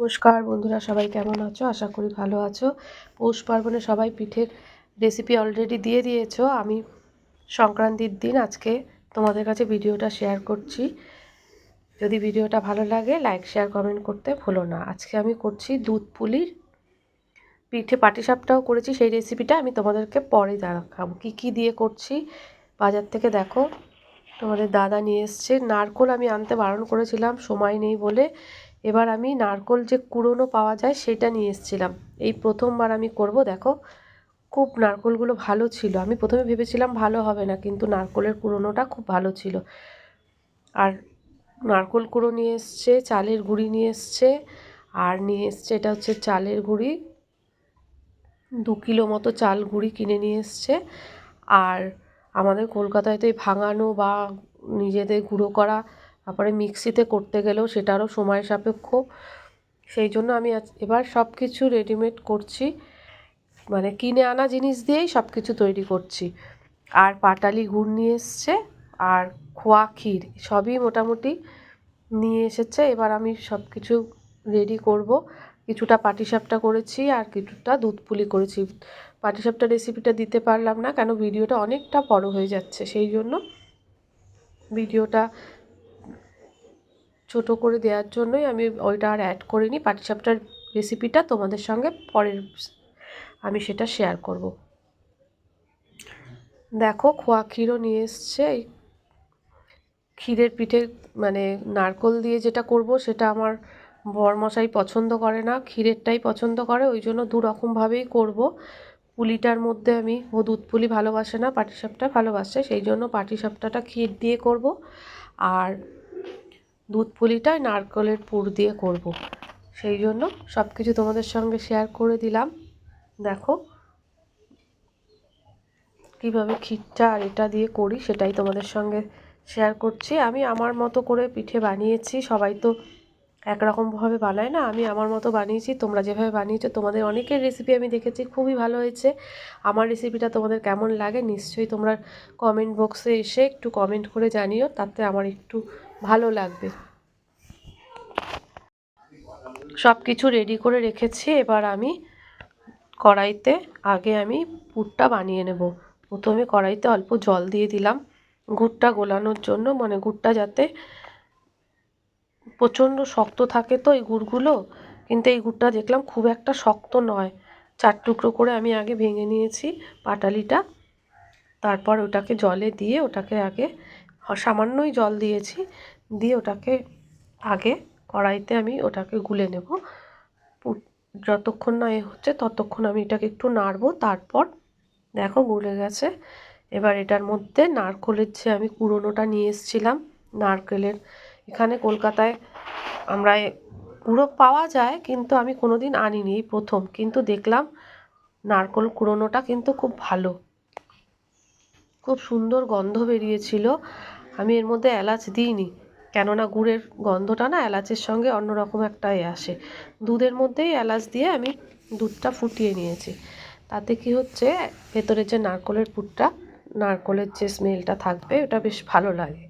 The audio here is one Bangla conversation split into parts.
নমস্কার, বন্ধুরা সবাই কেমন আছো? আশা করি ভালো আছো। পৌষ পার্বণে সবাই পিঠের রেসিপি অলরেডি দিয়ে দিয়েছ। আমি সংক্রান্তির দিন আজকে তোমাদের কাছে ভিডিওটা শেয়ার করছি। যদি ভিডিওটা ভালো লাগে লাইক শেয়ার কমেন্ট করতে ভুলো না। আজকে আমি করছি দুধ পুলির পিঠে পাটিসাপটাও করেছি। সেই রেসিপিটা আমি তোমাদেরকে পরে দেখাবো। কী কী দিয়ে করছি বাজার থেকে দেখো। তোমাদের দাদা নিয়ে এসছে। নারকোল আমি আনতে বারণ করেছিলাম। সময় নেই বলে এবার আমি নারকোল যে কুড়োনো পাওয়া যায় সেটা নিয়ে এসেছিলাম। এই প্রথমবার আমি করব, দেখো। খুব নারকোলগুলো ভালো ছিল। আমি প্রথমে ভেবেছিলাম ভালো হবে না, কিন্তু নারকোলের কুড়োনোটা খুব ভালো ছিল। আর নারকোল কুড়ো নিয়ে এসছে, চালের গুঁড়ি নিয়ে এসছে, আর নিয়ে এসছে, এটা হচ্ছে চালের গুঁড়ি। দু কিলো মতো চাল গুঁড়ি কিনে নিয়ে এসছে। আর আমাদের কলকাতায় তো এই ভাঙানো বা নিজেদের গুঁড়ো করা তারপরে মিক্সিতে করতে গেলেও সেটারও সময় সাপেক্ষ। সেই জন্য আমি এবার সব কিছু রেডিমেড করছি। মানে কিনে আনা জিনিস দিয়েই সব কিছু তৈরি করছি। আর পাটালি গুড় নিয়ে এসছে, আর খোয়া ক্ষীর, সবই মোটামুটি নিয়ে এসেছে। এবার আমি সব কিছু রেডি করব। কিছুটা পাটিসাপটা করেছি আর কিছুটা দুধ পুলি করেছি। পাটিসাপটা রেসিপিটা দিতে পারলাম না কেন, ভিডিওটা অনেকটা বড় হয়ে যাচ্ছে। সেই জন্য ভিডিওটা ছোট করে দেওয়ার জন্যই আমি ওইটা আর অ্যাড করিনি। পাটিসাপটার রেসিপিটা তোমাদের সঙ্গে পরের আমি সেটা শেয়ার করব। দেখো, খোয়া ক্ষীরও নিয়ে এসছে। এই ক্ষীরের পিঠে মানে নারকল দিয়ে যেটা করব সেটা আমার বরমশাই পছন্দ করে না, ক্ষীরেরটাই পছন্দ করে। ওই জন্য দুরকমভাবেই করব। পুলিটার মধ্যে আমি, ও দুধ পুলি ভালোবাসে না পাটিসাপটা ভালোবাসে, সেই জন্য পাটিসাপটাটা ক্ষীর দিয়ে করব। আর দুধ পুলিটা নারকেলের পুর দিয়ে করব। সেই জন্য সব কিছু তোমাদের সঙ্গে শেয়ার করে দিলাম। দেখো কীভাবে ক্ষীরটা আর এটা দিয়ে করি সেটাই তোমাদের সঙ্গে শেয়ার করছি। আমি আমার মতো করে পিঠে বানিয়েছি, সবাই তো একরকমভাবে বানায় না, আমি আমার মতো বানিয়েছি, তোমরা যেভাবে বানিয়েছো, তোমাদের অনেকের রেসিপি আমি দেখেছি, খুবই ভালো হয়েছে। আমার রেসিপিটা তোমাদের কেমন লাগে নিশ্চয়ই তোমরা কমেন্ট বক্সে এসে একটু কমেন্ট করে জানিও, তাতে আমার একটু ভালো লাগবে। সব কিছু রেডি করে রেখেছি, এবার আমি কড়াইতে আগে আমি পুরটা বানিয়ে নেব। প্রথমে কড়াইতে অল্প জল দিয়ে দিলাম। গুড়টা গোলানোর জন্য মানে গুড়টা যাতে প্রচণ্ড শক্ত থাকে তো এই গুড়গুলো, কিন্তু এই গুড়টা দেখলাম খুব একটা শক্ত নয়। চার টুকরো করে আমি আগে ভেঙে নিয়েছি পাটালিটা। তারপর ওটাকে জলে দিয়ে ওটাকে আগে সামান্যই জল দিয়েছি, দিয়ে ওটাকে আগে কড়াইতে আমি ওটাকে গুলে নেব। যতক্ষণ না এ হচ্ছে ততক্ষণ আমি এটাকে একটু নাড়বো, তারপর দেখো গুলে গেছে। এবার এটার মধ্যে নারকলের যে আমি কুড়োনোটা নিয়ে এসেছিলাম, নারকেলের, এখানে কলকাতায় আমরা পুরো পাওয়া যায় কিন্তু আমি কোনো দিন আনিনি এই প্রথম, কিন্তু দেখলাম নারকল কুড়োনোটা কিন্তু খুব ভালো। খুব সুন্দর গন্ধ বেরিয়েছিল। আমি এর মধ্যে এলাচ দিইনি। কেননা গুড়ের গন্ধটা না এলাচের সঙ্গে অন্যরকম একটা এ আসে। দুধের মধ্যেই এলাচ দিয়ে আমি দুধটা ফুটিয়ে নিয়েছি। তাতে কি হচ্ছে ভেতরের যে নারকলের পুরটা, নারকলের যে স্মেলটা থাকবে, ওটা বেশ ভালো লাগে।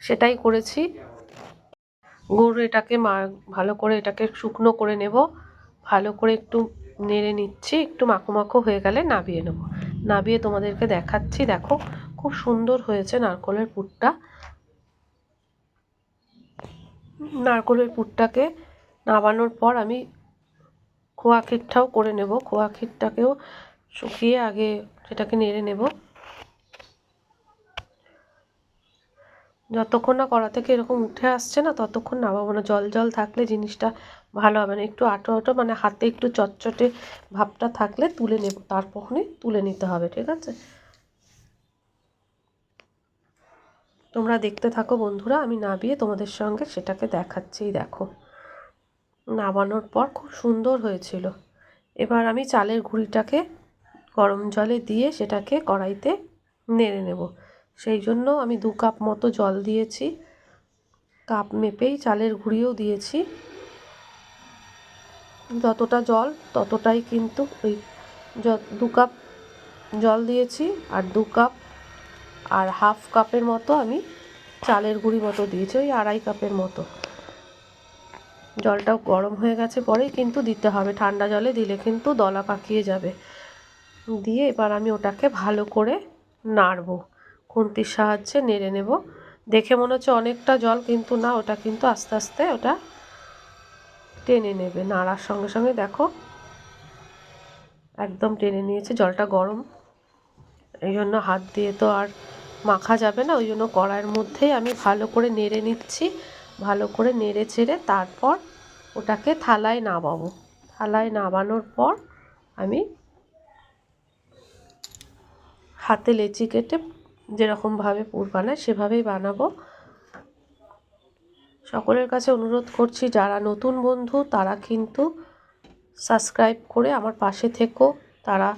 সেটাই করেছি। গুড় এটাকে মা, ভালো করে এটাকে শুকনো করে নেব। ভালো করে একটু নেড়ে নিচ্ছি, একটু মাখো মাখো হয়ে গেলে নাবিয়ে নেব। নাবিয়ে তোমাদেরকে দেখাচ্ছি, দেখো। খুব সুন্দর হয়েছে নারকলের পুরটা। নারকলের পুরটাকে নাবানোর পর আমি খোয়া ক্ষীরটাও করে নেব। খোয়া ক্ষীরটাকেও শুকিয়ে আগে সেটাকে নেড়ে নেব। যতক্ষণ না কড়া থেকে এরকম উঠে আসছে না, ততক্ষণ নামাবো না। জল জল থাকলে জিনিসটা ভালো হবে না। একটু আটো আটো মানে হাতে একটু চটচটে ভাবটা থাকলে তুলে নেব। তারপরই তুলে নিতে হবে, ঠিক আছে? তোমরা দেখতে থাকো বন্ধুরা, আমি নাবিয়ে তোমাদের সঙ্গে সেটাকে দেখাচ্ছি দেখো। নামানোর পর খুব সুন্দর হয়েছিল। এবার আমি চালের গুঁড়িটাকে গরম জলে দিয়ে সেটাকে কড়াইতে নেড়ে নেব। সেই জন্য আমি দু কাপ মতো জল দিয়েছি, কাপ মেপেই চালের গুঁড়িও দিয়েছি। যতটা জল, ততটাই কিন্তু ওই দু কাপ জল দিয়েছি আর দু কাপ আর হাফ কাপের মতো আমি চালের গুঁড়ি মতো দিয়েছি, ওই আড়াই কাপের মতো। জলটাও গরম হয়ে গেছে পরেই কিন্তু দিতে হবে। ঠান্ডা জলে দিলে কিন্তু দলা পাকিয়ে যাবে। দিয়ে এবার আমি ওটাকে ভালো করে নাড়বো। খুন্তির সাহায্যে নেড়ে নেব। দেখে মনে হচ্ছে অনেকটা জল, কিন্তু না, ওটা কিন্তু আস্তে আস্তে ওটা টেনে নেবে। নাড়ার সঙ্গে সঙ্গে দেখো, একদম টেনে নিয়েছে, জলটা গরম। এই জন্য হাত দিয়ে তো আর মাখা যাবে না, ওই জন্য কড়াইয়ের মধ্যেই আমি ভালো করে নেড়ে নিচ্ছি। ভালো করে নেড়ে ছেড়ে তারপর ওটাকে থালায় নামাবো। থালায় নামানোর পর আমি হাতে লেচি কেটে যেরকমভাবে পুর বানায় সেভাবেই বানাবো। সকলের কাছে অনুরোধ করছি, যারা নতুন বন্ধু তারা কিন্তু সাবস্ক্রাইব করে আমার পাশে থেকো। তারা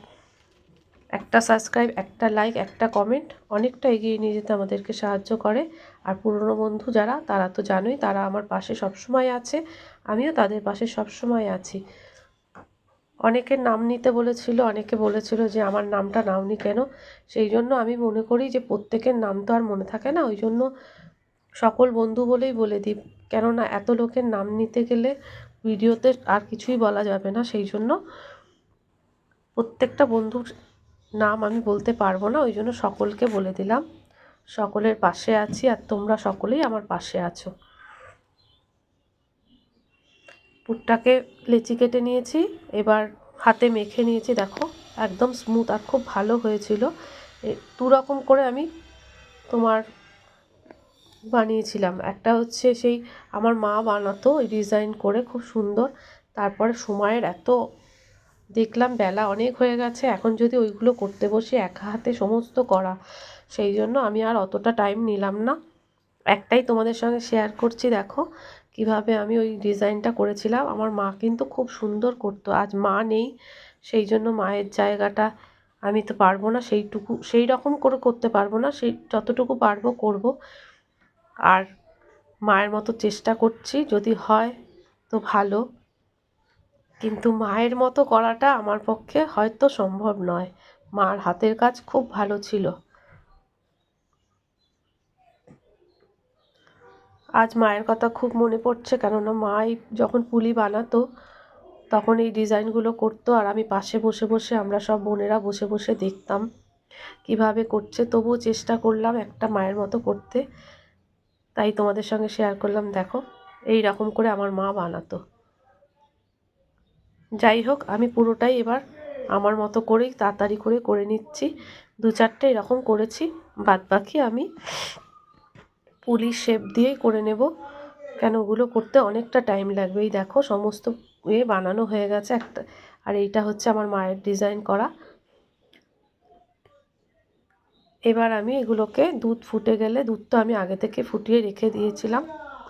একটা সাবস্ক্রাইব একটা লাইক একটা কমেন্ট অনেকটা এগিয়ে নিয়ে যেতে আমাদেরকে সাহায্য করে। আর পুরনো বন্ধু যারা, তারা তো জানোই, তারা আমার পাশে সবসময় আছে, আমিও তাদের পাশে সবসময় আছি। অনেকের নাম নিতে বলেছিল, অনেকে বলেছিল যে আমার নামটা নাওনি কেন? সেই জন্য আমি মনে করি যে প্রত্যেকের নাম তো আর মনে থাকে না ওই জন্য সকল বন্ধু বলেই বলে দিই। কেননা এত লোকের নাম নিতে গেলে ভিডিওতে আর কিছুই বলা যাবে না সেই জন্য প্রত্যেকটা বন্ধুর নাম আমি বলতে পারব না, ওই জন্য সকলকে বলে দিলাম। সকলের পাশে আছি আর তোমরা সকলেই আমার পাশে আছো। পুরটাকে লেচি কেটে নিয়েছি, এবার হাতে মেখে নিয়েছি, দেখো, একদম স্মুথ আর খুব ভালো হয়েছিল। দু রকম করে আমি তোমার বানিয়েছিলাম। একটা হচ্ছে সেই আমার মা বানাতো ওই ডিজাইন করে, খুব সুন্দর। তারপরে সময়ের এত দেখলাম বেলা অনেক হয়ে গেছে, এখন যদি ওইগুলো করতে বসি একা হাতে সমস্ত করা, সেই জন্য আমি আর অতটা টাইম নিলাম না। একটাই তোমাদের সঙ্গে শেয়ার করছি, দেখো কীভাবে আমি ওই ডিজাইনটা করেছিলাম। আমার মা কিন্তু খুব সুন্দর করতো, আজ মা নেই, সেই জন্য মায়ের জায়গাটা আমি তো পারব না, সেইটুকু, সেই রকম করে করতে পারব না, সেই যতটুকু পারব করব। আর মায়ের মতো চেষ্টা করছি, যদি হয় তো ভালো। কিন্তু মায়ের মতো করাটা আমার পক্ষে হয়তো সম্ভব নয়। মার হাতের কাজ খুব ভালো ছিল। আজ মায়ের কথা খুব মনে পড়ছে কেননা মাই যখন পুলি বানাতো, তখন এই ডিজাইনগুলো করতো আর আমি পাশে বসে বসে আমরা সব বোনেরা বসে বসে দেখতাম কীভাবে করছে। তবুও চেষ্টা করলাম একটা মায়ের মতো করতে। তাই তোমাদের সঙ্গে শেয়ার করলাম। দেখো, এই রকম করে আমার মা বানাতো। যাই হোক, আমি পুরোটাই এবার আমার মতো করেই তাড়াতাড়ি করে করে নিচ্ছি। দু চারটে এরকম করেছি বাদ বাকি আমি পুলিশ শেপ দিয়েই করে নেব। কেন ওগুলো করতে অনেকটা টাইম লাগবে। এই দেখো, সমস্ত এ বানানো হয়ে গেছে একটা। আর এইটা হচ্ছে আমার মায়ের ডিজাইন করা। এবার আমি এগুলোকে দুধ ফুটে গেলে, দুধ তো আমি আগে থেকে ফুটিয়ে রেখে দিয়েছিলাম।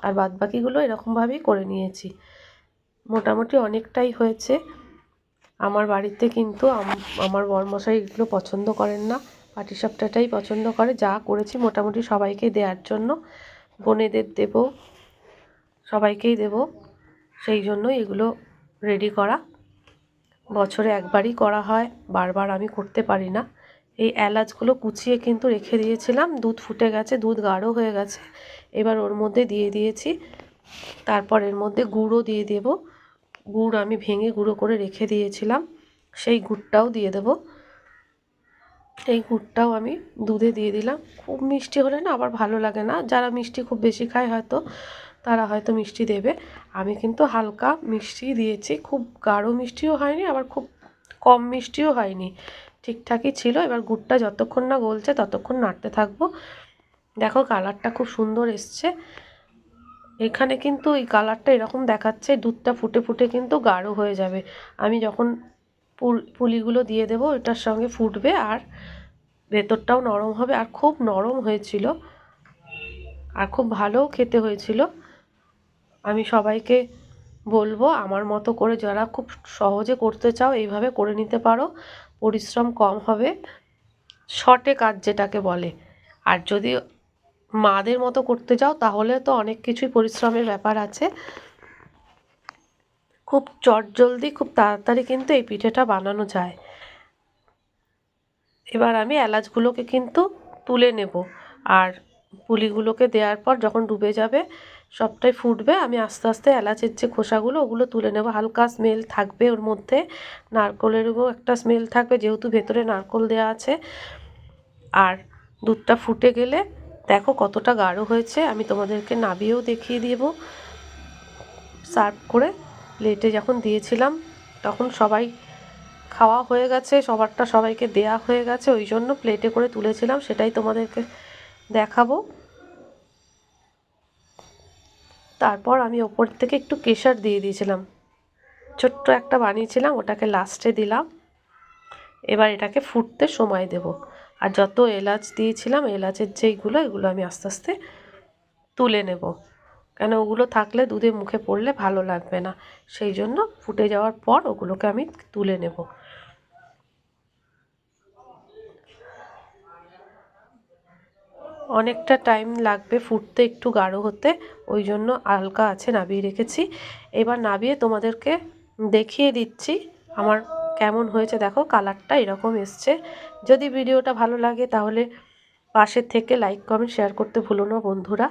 আর বাদ বাকিগুলো এরকমভাবেই করে নিয়েছি। মোটামুটি অনেকটাই হয়েছে। আমার বাড়িতে কিন্তু আমার বরমশাই এগুলো পছন্দ করেন না। পাটিসাপটাটাই পছন্দ করে। যা করেছি মোটামুটি সবাইকে দেওয়ার জন্য। বোনেদের দেব, সবাইকেই দেব। সেই জন্য এগুলো রেডি করা। বছরে একবারই করা হয়। বারবার আমি করতে পারি না। এই এলাচগুলো কুচিয়ে কিন্তু রেখে দিয়েছিলাম। দুধ ফুটে গেছে, দুধ গাঢ় হয়ে গেছে। এবার ওর মধ্যে দিয়ে দিয়েছি। তারপর এর মধ্যে গুঁড়ো দিয়ে দেব। গুড় আমি ভেঙে গুঁড়ো করে রেখে দিয়েছিলাম, সেই গুড়টাও দিয়ে দেব। এই গুড়টাও আমি দুধে দিয়ে দিলাম। খুব মিষ্টি হলে না আবার ভালো লাগে না। যারা মিষ্টি খুব বেশি খায় হয়তো, তারা হয়তো মিষ্টি দেবে। আমি কিন্তু হালকা মিষ্টি দিয়েছি। খুব গাঢ় মিষ্টিও হয়নি, আবার খুব কম মিষ্টিও হয়নি। ঠিকঠাকই ছিল। এবার গুড়টা যতক্ষণ না গলছে ততক্ষণ নাড়তে থাকব। দেখো কালারটা খুব সুন্দর এসছে। এখানে কিন্তু এই কালারটা এরকম দেখাচ্ছে, দুধটা ফুটে ফুটে কিন্তু গাঢ় হয়ে যাবে। আমি যখন পুলিগুলো দিয়ে দেবো, এটার সঙ্গে ফুটবে আর ভেতরটাও নরম হবে। আর খুব নরম হয়েছিল। আর খুব ভালোও খেতে হয়েছিল। আমি সবাইকে বলব, আমার মতো করে যারা খুব সহজে করতে চাও, এইভাবে করে নিতে পারো। পরিশ্রম কম হবে। শর্টে কাজ যেটাকে বলে। আর যদি মাদের মতো করতে যাও, তাহলে তো অনেক কিছুই পরিশ্রমের ব্যাপার আছে। খুব চটজলদি খুব তাড়াতাড়ি কিন্তু এই পিঠেটা বানানো যায়। এবার আমি এলাচগুলোকে কিন্তু তুলে নেব। আর পুলিগুলোকে দেওয়ার পর যখন ডুবে যাবে, সবটাই ফুটবে, আমি আস্তে আস্তে এলাচের যে খোসাগুলো, ওগুলো তুলে নেব। হালকা স্মেল থাকবে ওর মধ্যে। নারকলেরও একটা স্মেল থাকবে, যেহেতু ভেতরে নারকল দেওয়া আছে। আর দুধটা ফুটে গেলে দেখো কতটা গাঢ় হয়েছে, আমি তোমাদেরকে নাবিয়েও দেখিয়ে দেব। সার্ভ করে প্লেটে যখন দিয়েছিলাম, তখন সবাই খাওয়া হয়ে গেছে, সবারটা সবাইকে দেয়া হয়ে গেছে, ওই জন্য প্লেটে করে তুলেছিলাম, সেটাই তোমাদেরকে দেখাবো। তারপর আমি ওপর থেকে একটু কেশার দিয়ে দিয়েছিলাম। ছোট্ট একটা বানিয়েছিলাম, ওটাকে লাস্টে দিলাম। এবার এটাকে ফুটতে সময় দেব। আর যত এলাচ দিয়েছিলাম, এলাচের যেইগুলো, এগুলো আমি আস্তে আস্তে তুলে নেব। কেন ওগুলো থাকলে দুধে মুখে পড়লে ভালো লাগবে না। সেই জন্য ফুটে যাওয়ার পর ওগুলোকে আমি তুলে নেব। অনেকটা টাইম লাগবে ফুটতে, একটু গাঢ় হতে। ওই জন্য হালকা আছে, নাবিয়ে রেখেছি। এবার নাবিয়ে তোমাদেরকে দেখিয়ে দিচ্ছি আমার কেমন হয়েছে দেখো কালারটা এরকম এসছে। যদি ভিডিওটা ভালো লাগে তাহলে পাশের থেকে লাইক কমেন্ট শেয়ার করতে ভুলো না বন্ধুরা।